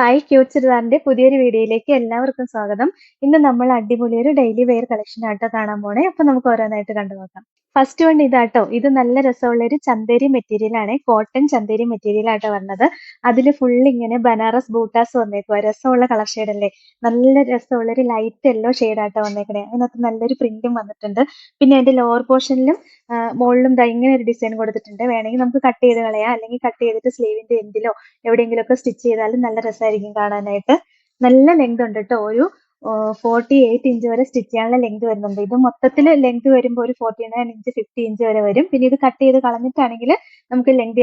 Hi cute ചുരിദാറിന്റെ പുതിയൊരു വീഡിയോയിലേക്ക് എല്ലാവർക്കും സ്വാഗതം. ഇന്ന് നമ്മൾ അടിപൊളി ഒരു ഡെയിലി വെയർ കളക്ഷൻ ആട്ടോ കാണാൻ പോണേ. അപ്പൊ നമുക്ക് ഓരോന്നായിട്ട് കണ്ടു നോക്കാം ഫസ്റ്റ് വൺ ഇതാട്ടോ. ഇത് നല്ല രസമുള്ള ഒരു ചന്തേരി മെറ്റീരിയൽ ആണ്. കോട്ടൺ ചന്തേരി മെറ്റീരിയൽ ആട്ടോ വന്നത്. അതിൽ ഫുൾ ഇങ്ങനെ ബനാറസ് ബൂട്ടാസ് വന്നേക്കുക രസമുള്ള കളർ ഷെയ്ഡ് അല്ലേ? നല്ല രസമുള്ള ഒരു ലൈറ്റ് യെല്ലോ ഷെയ്ഡ് ആട്ടോ വന്നേക്കണേ. അതിനകത്ത് നല്ലൊരു പ്രിന്റും വന്നിട്ടുണ്ട്. പിന്നെ അതിന്റെ ലോവർ പോർഷനിലും മുകളിലും ദാ ഇങ്ങനെ ഒരു ഡിസൈൻ കൊടുത്തിട്ടുണ്ട്. വേണമെങ്കിൽ നമുക്ക് കട്ട് ചെയ്ത് കളയാം. അല്ലെങ്കിൽ കട്ട് ചെയ്തിട്ട് സ്ലീവിന്റെ എൻഡിലോ എവിടെയെങ്കിലും ഒക്കെ സ്റ്റിച്ച് ചെയ്താലും നല്ല രസമായിരിക്കും കാണാനായിട്ട്. നല്ല ലെങ്ത് ഉണ്ട് കേട്ടോ ഒരു ഫോർട്ടി എയ്റ്റ് ഇഞ്ച് വരെ സ്റ്റിച്ച് ചെയ്യാനുള്ള ലെങ്ത് വരുന്നുണ്ട്. ഇത് മൊത്തത്തിൽ ലെങ്ത് വരുമ്പോൾ ഒരു forty nine inch fifty inch വരെ വരും. പിന്നെ ഇത് കട്ട് ചെയ്ത് കളഞ്ഞിട്ടാണെങ്കിൽ നമുക്ക് ലെങ്ത്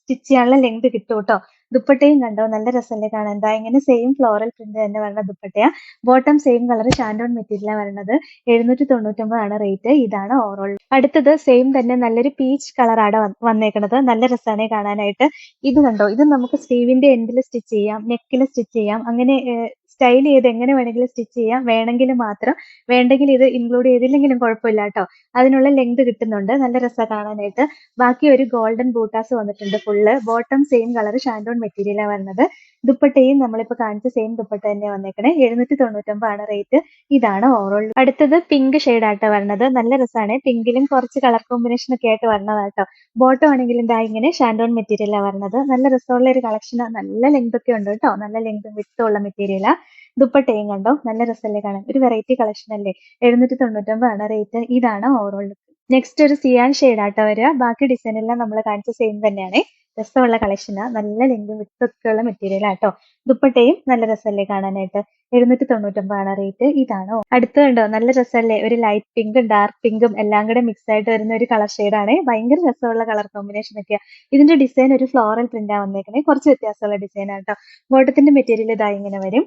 സ്റ്റിച്ച് ചെയ്യാനുള്ള ലെങ്ത് കിട്ടും കേട്ടോ. ദുപ്പട്ടയും കണ്ടോ? നല്ല രസമല്ലേ കാണാൻ. എന്താ ഇങ്ങനെ സെയിം ഫ്ലോറൽ പ്രിന്റ് തന്നെ വരുന്ന ദുപ്പട്ടയാ. ബോട്ടം സെയിം കളർ ഷാൻഡോൺ മെറ്റീരിയലാണ് വരുന്നത്. എഴുന്നൂറ്റി തൊണ്ണൂറ്റൊമ്പതാണ് റേറ്റ് ഇതാണ് ഓവറോൾ അടുത്തത് സെയിം തന്നെ നല്ലൊരു പീച്ച് കളറാണ് വന്നേക്കുന്നത് നല്ല രസമാണ് കാണാനായിട്ട്. ഇത് കണ്ടോ? ഇത് നമുക്ക് സ്ലീവിന്റെ എൻഡിൽ സ്റ്റിച്ച് ചെയ്യാം നെക്കിൽ സ്റ്റിച്ച് ചെയ്യാം. അങ്ങനെ സ്റ്റൈൽ ചെയ്ത് എങ്ങനെ വേണമെങ്കിലും സ്റ്റിച്ച് ചെയ്യാം. വേണമെങ്കിൽ മാത്രം. വേണ്ടെങ്കിൽ ഇത് ഇൻക്ലൂഡ് ചെയ്തില്ലെങ്കിലും കുഴപ്പമില്ല കേട്ടോ. അതിനുള്ള ലെങ്ത് കിട്ടുന്നുണ്ട്. നല്ല രസമാണ് കാണാനായിട്ട്. ബാക്കി ഒരു ഗോൾഡൻ ബൂട്ടാസ് വന്നിട്ടുണ്ട് full bottom same colour shantoon മെറ്റീരിയലാണ് വരുന്നത്. ദുപ്പട്ടയും നമ്മളിപ്പോൾ കാണിച്ച സെയിം ദുപ്പട്ട തന്നെ വന്നേക്കണേ. എഴുന്നൂറ്റി തൊണ്ണൂറ്റൊമ്പതാണ് റേറ്റ് ഇതാണ് ഓവറോൾ അടുത്തത് പിങ്ക് ആട്ടോ വരണത്. നല്ല രസമാണ് പിങ്കിലും കുറച്ച് കളർ കോമ്പിനേഷൻ ഒക്കെ ആയിട്ട് വരണതാട്ടോ. ബോട്ടം ആണെങ്കിലും ഇതാ ഇങ്ങനെ ഷാൻഡോൺ മെറ്റീരിയലാണ് വരണത്. നല്ല രസമുള്ള ഒരു കളക്ഷൻ നല്ല ലെങ്ത് ഒക്കെ ഉണ്ട് കേട്ടോ. നല്ല ലെങ്തും വിട്ടുള്ള മെറ്റീരിയലാ ദുപ്പട്ടയും കണ്ടോ? നല്ല രസമല്ലേ കാണാൻ. ഒരു വെറൈറ്റി കളക്ഷൻ അല്ലേ? എഴുന്നൂറ്റി തൊണ്ണൂറ്റൊമ്പതാണ് റേറ്റ് ഇതാണ് ഓവറോൾ നെക്സ്റ്റ് ഒരു സിയാൻ ഷെയ്ഡ് ആട്ടോ വരിക. ബാക്കി ഡിസൈൻ എല്ലാം നമ്മൾ കാണിച്ച സെയിം തന്നെയാണ്. രസമുള്ള കളക്ഷനാ നല്ല ലെങ്ത് വിത്തൊക്കെ ഉള്ള മെറ്റീരിയൽ ആട്ടോ ദുപ്പട്ടയും നല്ല രസമല്ലേ കാണാനായിട്ട്? എഴുന്നൂറ്റി തൊണ്ണൂറ്റൊമ്പതാണ് റേറ്റ് ഇതാണോ? അടുത്ത് കണ്ടോ? നല്ല രസമല്ലേ? ഒരു ലൈറ്റ് പിങ്കും ഡാർക്ക് പിങ്കും എല്ലാം കൂടെ മിക്സ് ആയിട്ട് വരുന്ന ഒരു കളർ ആണ്. ഭയങ്കര രസമുള്ള കളർ കോമ്പിനേഷൻ ഒക്കെയാ. ഇതിന്റെ ഡിസൈൻ ഒരു ഫ്ലോറൽ പ്രിന്റാ വന്നേക്കണേ. കുറച്ച് വ്യത്യാസമുള്ള ഡിസൈൻ ആട്ടോ ബോട്ടത്തിന്റെ മെറ്റീരിയൽ ഇതാ ഇങ്ങനെ വരും.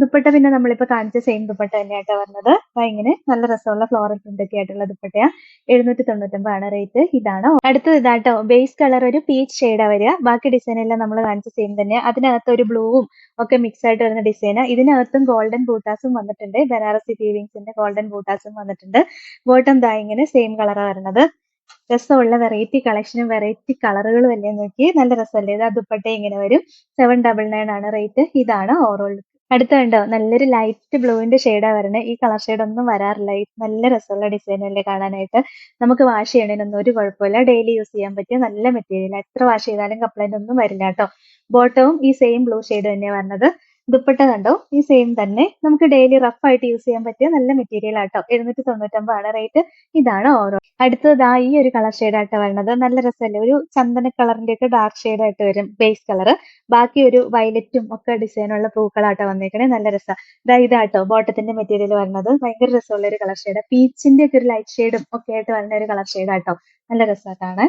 ദുപ്പട്ട പിന്നെ നമ്മളിപ്പോ കാണിച്ച സെയിം ദുപ്പട്ട തന്നെയാട്ടോ വരുന്നത്. അപ്പൊ ഇങ്ങനെ നല്ല രസമുള്ള ഫ്ലോറൽ പ്രിന്റ് ഒക്കെ ആയിട്ടുള്ള ദുപ്പട്ടയാ. എഴുന്നൂറ്റി തൊണ്ണൂറ്റൊമ്പതാണ് റേറ്റ് ഇതാണ്. അടുത്തത് ഇതാട്ടോ. ബേസ് കളർ ഒരു പീച്ച് ഷെയ്ഡാ വരിക. ബാക്കി ഡിസൈൻ എല്ലാം നമ്മൾ കാണിച്ച സെയിം തന്നെ അതിനകത്ത് ഒരു ബ്ലൂവും ഒക്കെ മിക്സ് ആയിട്ട് വരുന്ന ഡിസൈൻ ഇതിനകത്തും ഗോൾഡൻ ബൂട്ടാസും വന്നിട്ടുണ്ട്. ബനാറസി വീവിങ്സിന്റെ ഗോൾഡൻ ബൂട്ടാസും വന്നിട്ടുണ്ട്. ബോട്ടം ദാ ഇങ്ങനെ സെയിം കളറാണ് വരുന്നത്. രസമുള്ള വെറൈറ്റി കളക്ഷനും വെറൈറ്റി കളറുകളും അല്ലേ നോക്കി നല്ല രസമല്ലേ? ഇത് ദുപ്പട്ട ഇങ്ങനെ വരും. സെവൻ ഡബിൾ നയൻ ആണ് റേറ്റ് ഇതാണ് ഓവറോൾ അടുത്ത കണ്ടോ? നല്ലൊരു ലൈറ്റ് ബ്ലൂവിന്റെ ഷെയ്ഡാ വരണേ. ഈ കളർ ഷെയ്ഡ് ഒന്നും വരാറില്ല. നല്ല രസമുള്ള ഡിസൈൻ അല്ലേ കാണാനായിട്ട്? നമുക്ക് വാഷ് ചെയ്യണതിനൊന്നും ഒരു കുഴപ്പമില്ല. ഡെയിലി യൂസ് ചെയ്യാൻ പറ്റിയ നല്ല മെറ്റീരിയൽ എത്ര വാഷ് ചെയ്താലും കംപ്ലൈന്റ് ഒന്നും വരില്ല കേട്ടോ. ബോട്ടവും ഈ സെയിം ബ്ലൂ ഷെയ്ഡ് തന്നെയാണ് വരുന്നത് ദുപ്പട്ട കണ്ടോ ഈ സെയിം തന്നെ. നമുക്ക് ഡെയിലി റഫ് ആയിട്ട് യൂസ് ചെയ്യാൻ പറ്റിയ നല്ല മെറ്റീരിയൽ ആട്ടോ. എഴുന്നൂറ്റി തൊണ്ണൂറ്റൊമ്പതാണ് റേറ്റ് ഇതാണ് ഓരോ അടുത്തതാ ഈ ഒരു കളർ ഷെയ്ഡ് ആയിട്ട് വരുന്നത് നല്ല രസമല്ലേ? ഒരു ചന്ദന കളറിന്റെ ഒക്കെ ഡാർക്ക് ഷെയ്ഡ് ആയിട്ട് വരും ബേസ് കളർ ബാക്കി ഒരു വയലറ്റും ഒക്കെ ഡിസൈനുള്ള പൂക്കളാട്ടോ വന്നേക്കണേ. നല്ല രസം. ഇതാ ഇതാട്ടോ ബോട്ടത്തിന്റെ മെറ്റീരിയൽ വരുന്നത് ഭയങ്കര രസമുള്ള ഒരു കളർ ഷെയ്ഡ് പീച്ചിന്റെ ഒക്കെ ഒരു ലൈറ്റ് ഷെയ്ഡും ഒക്കെ ആയിട്ട് വരുന്ന ഒരു കളർ ഷെയ്ഡ് ആട്ടോ. നല്ല രസമായിട്ടാണ്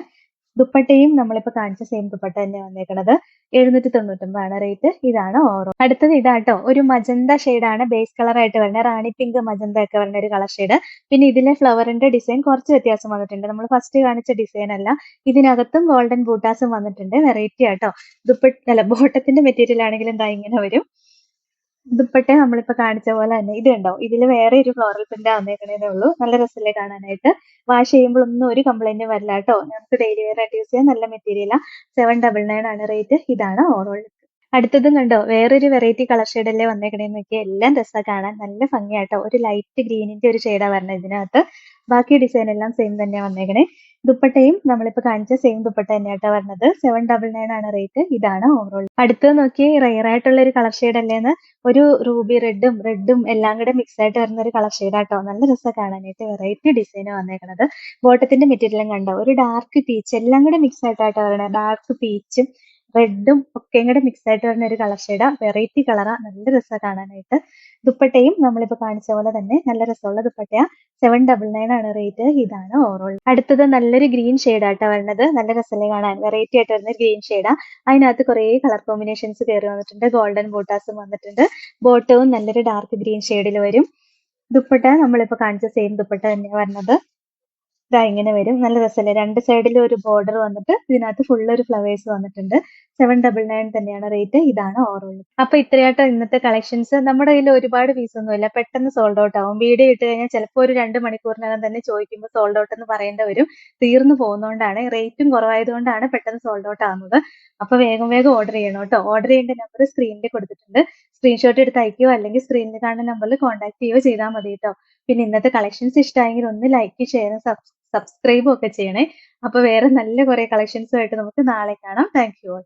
ദുപ്പട്ടയും നമ്മളിപ്പോ കാണിച്ച സെയിം ദുപ്പട്ട തന്നെ വന്നേക്കണത്. എഴുന്നൂറ്റി തൊണ്ണൂറ്റൊമ്പതാണ് റേറ്റ് ഇതാണ് ഓറോ. അടുത്തത് ഇതാട്ടോ. ഒരു മജന്ത ആണ് ബേസ് കളർ ആയിട്ട് വരുന്നത്. റാണി പിങ്ക് മജന്ത ഒക്കെ വരുന്ന ഒരു കളർ ഷെയ്ഡ് പിന്നെ ഇതിലെ ഫ്ലവറിന്റെ ഡിസൈൻ കുറച്ച് വ്യത്യാസം വന്നിട്ടുണ്ട്. നമ്മൾ ഫസ്റ്റ് കാണിച്ച ഡിസൈൻ അല്ല. ഇതിനകത്തും ഗോൾഡൻ ബൂട്ടാസും വന്നിട്ടുണ്ട്. വെറൈറ്റി ആട്ടോ. ദുപ്പട്ട അല്ല ബോട്ടത്തിന്റെ മെറ്റീരിയൽ ആണെങ്കിലും എന്താ ഇങ്ങനെ വരും. ദുപ്പട്ട നമ്മളിപ്പോ കാണിച്ച പോലെ തന്നെ ഇത് ഉണ്ടാവും ഇതിൽ വേറെ ഒരു ഫ്ലോറൽ പ്രിന്റ് വന്നേക്കണേ ഉള്ളൂ. നല്ല രസമല്ലേ കാണാനായിട്ട്. വാഷ് ചെയ്യുമ്പോൾ ഒന്നും ഒരു കംപ്ലൈന്റും വരില്ല കേട്ടോ. നമുക്ക് ഡെയിലി വെയർ ആയിട്ട് യൂസ് ചെയ്യാൻ നല്ല മെറ്റീരിയല സെവൻ ഡബിൾ നയൻ ആണ് റേറ്റ് ഇതാണ് ഓവറോൾ അടുത്തതും കണ്ടോ? വേറൊരു വെറൈറ്റി കളർ ഷെയ്ഡല്ലേ വന്നേക്കണേന്ന് നോക്കിയാൽ എല്ലാം രസമാണ് കാണാൻ. നല്ല ഭംഗിയാട്ടോ. ഒരു ലൈറ്റ് ഗ്രീനിന്റെ ഒരു ഷെയ്ഡാ വരുന്നത് ഇതിനകത്ത്. ബാക്കി ഡിസൈൻ എല്ലാം സെയിം തന്നെയാ വന്നേക്കണേ. ദുപ്പട്ടയും നമ്മളിപ്പോ കാണിച്ച സെയിം ദുപ്പട്ട തന്നെയാട്ടോ വരുന്നത് സെവൻ ഡബിൾ നയൻ ആണ് റേറ്റ് ഇതാണ് ഓവറോൾ അടുത്ത് നോക്കി റയർ ആയിട്ടുള്ള ഒരു കളർ ഷെയ്ഡ് അല്ലേന്ന് ഒരു റൂബി റെഡും റെഡും എല്ലാം കൂടെ മിക്സ് ആയിട്ട് വരുന്ന ഒരു കളർ ഷെയ്ഡ് ആട്ടോ. നല്ല രസം കാണാനായിട്ട്. Variety design വന്നേക്കണത്. ബോട്ടത്തിന്റെ മെറ്റീരിയലും കണ്ടോ? ഒരു ഡാർക്ക് പീച്ച് എല്ലാം കൂടെ മിക്സ് ആയിട്ടാട്ടോ വരണേ ഡാർക്ക് പീച്ചും റെഡും ഒക്കെ കൂടെ മിക്സ് ആയിട്ട് വരുന്ന ഒരു കളർ ഷെയ്ഡാ വെറൈറ്റി കളറാ നല്ല രസമാണ് കാണാനായിട്ട്. ദുപ്പട്ടയും നമ്മളിപ്പോ കാണിച്ച പോലെ തന്നെ നല്ല രസമുള്ള ദുപ്പട്ടയാ. സെവൻ ഡബിൾ നയൻ ആണ് റേറ്റ് ഇതാണ് ഓവറോൾ അടുത്തത് നല്ലൊരു ഗ്രീൻ ഷെയ്ഡാട്ടോ വരുന്നത്. നല്ല രസമല്ലേ കാണാൻ. വെറൈറ്റി ആയിട്ട് വരുന്ന ഗ്രീൻ ഷെയ്ഡാ അതിനകത്ത് കുറേ കളർ കോമ്പിനേഷൻസ് കയറി വന്നിട്ടുണ്ട്. ഗോൾഡൻ ബോട്ടാസും വന്നിട്ടുണ്ട്. ബോട്ടവും നല്ലൊരു ഡാർക്ക് ഗ്രീൻ ഷെയ്ഡിൽ വരും. ദുപ്പട്ട നമ്മളിപ്പോ കാണിച്ച സെയിം ദുപ്പട്ട തന്നെയാണ് വരുന്നത്. ദാ ഇങ്ങനെ വരും. നല്ല രസമല്ലേ രണ്ട് സൈഡിൽ ഒരു ബോർഡർ വന്നിട്ട് ഇതിനകത്ത് ഫുൾ ഒരു ഫ്ലവേഴ്സ് വന്നിട്ടുണ്ട്. സെവൻ ഡബിൾ നയൻ തന്നെയാണ് റേറ്റ് ഇതാണ് ഓറുള്ളത് അപ്പൊ ഇത്രയായിട്ട് ഇന്നത്തെ കളക്ഷൻസ് നമ്മുടെ കയ്യിൽ ഒരുപാട് പീസ് ഒന്നുമില്ല പെട്ടെന്ന് സോൾഡ് ഔട്ട് ആവും. വീഡിയോ ഇട്ട് കഴിഞ്ഞാൽ ചിലപ്പോൾ ഒരു രണ്ട് മണിക്കൂറിനകം തന്നെ ചോദിക്കുമ്പോൾ സോൾഡ് ഔട്ട് എന്ന് പറയേണ്ട വരും. തീർന്നു പോകുന്നതുകൊണ്ടാണ് റേറ്റും കുറവായതുകൊണ്ടാണ് പെട്ടെന്ന് സോൾഡ് ഔട്ട് ആവുന്നത്. അപ്പൊ വേഗം വേഗം ഓർഡർ ചെയ്യണം കേട്ടോ. ഓർഡർ ചെയ്യേണ്ട നമ്പർ സ്ക്രീനിൽ കൊടുത്തിട്ടുണ്ട്. സ്ക്രീൻഷോട്ട് എടുത്ത് അയക്കുകയോ അല്ലെങ്കിൽ സ്ക്രീനിൽ കാണുന്ന നമ്പറിൽ കോൺടാക്ട് ചെയ്യുകയോ ചെയ്താൽ മതി കേട്ടോ. പിന്നെ ഇന്നത്തെ കളക്ഷൻസ് ഇഷ്ടമായെങ്കിൽ ഒന്ന് ലൈക്ക് ഷെയർ സബ്സ്ക്രൈബും ഒക്കെ ചെയ്യണേ. അപ്പൊ വേറെ നല്ല കുറെ കളക്ഷൻസുമായിട്ട് നമുക്ക് നാളെ കാണാം. Thank you